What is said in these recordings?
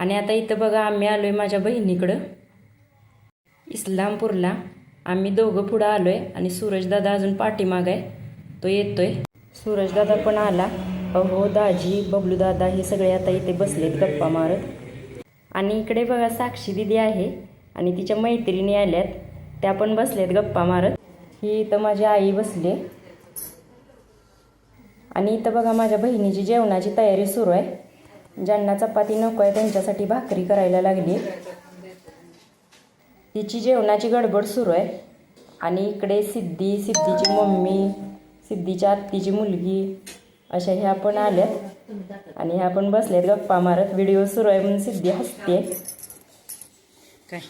आणि आता इथं बघा आम्ही आलो आहे माझ्या बहिणीकडं. इस्लामपूरला. आम्ही दोघं पुढं आलो आहे आणि सूरजदादा अजून पाठीमाग आहे. तो येतो आहे सूरजदादा पण आला. अहो दाजी बबलूदादा हे सगळे आता इथे बसलेत गप्पा मारत. आणि इकडे बघा साक्षी दिदी आहे आणि तिच्या मैत्रिणी आल्यात. त्या पण बसलेत गप्पा मारत. ही इथं माझी आई बसली आणि इथं बघा माझ्या बहिणीची जेवणाची तयारी सुरू आहे. ज्यांना चपाती नको आहे त्यांच्यासाठी भाकरी करायला लागली. तिची जेवणाची गडबड सुरू आहे. आणि इकडे सिद्धी सिद्धीची मम्मी सिद्धीच्या आत्तीची मुलगी अशा ह्या पण आल्यात. आणि ह्या पण बसल्यात गप्पा मारत. व्हिडिओ सुरू आहे म्हणून सिद्धी हसते. काय?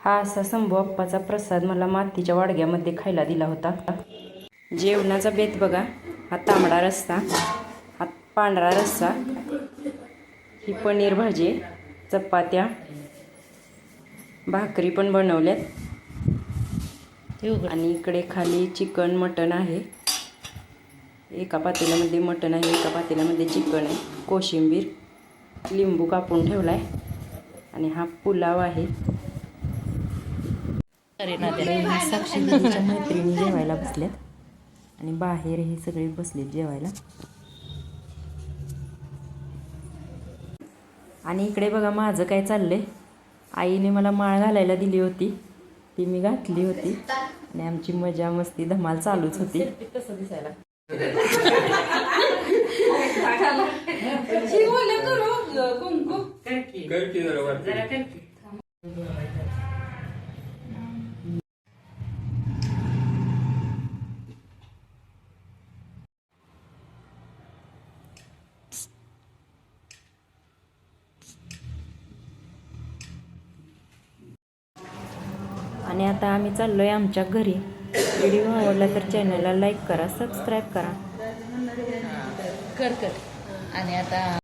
हा असा शंभू अप्पाचा प्रसाद मला मातीच्या वाडग्यामध्ये खायला दिला होता. जेवणाचा बेत बघा. हा तांबडा रस्सा. हा पांढरा रस्सा. ही पनीर भाजी चपात्या भाकरी पण बनवल्यात. आणि इकडे खाली चिकन मटण आहे. एका पातेल्यामध्ये मटण आहे एका पातेल्यामध्ये चिकन आहे. कोशिंबीर लिंबू कापून ठेवला आहे आणि हा पुलाव आहे. साक्षी मैत्रिणी जेवायला बसल्यात. आणि बाहेर हे सगळे बसलेत जेवायला. आणि इकडे बघा माझं काय चाललंय. आईने मला माळ घालायला दिली होती. ती मी घातली होती. आणि आमची मजा मस्ती धमाल चालूच होती. कर की जरा आणि आता आम्ही चाललो आहे आमच्या घरी. व्हिडिओ आवडला तर चॅनलला लाईक करा सबस्क्राईब करा. कर कर. आणि आता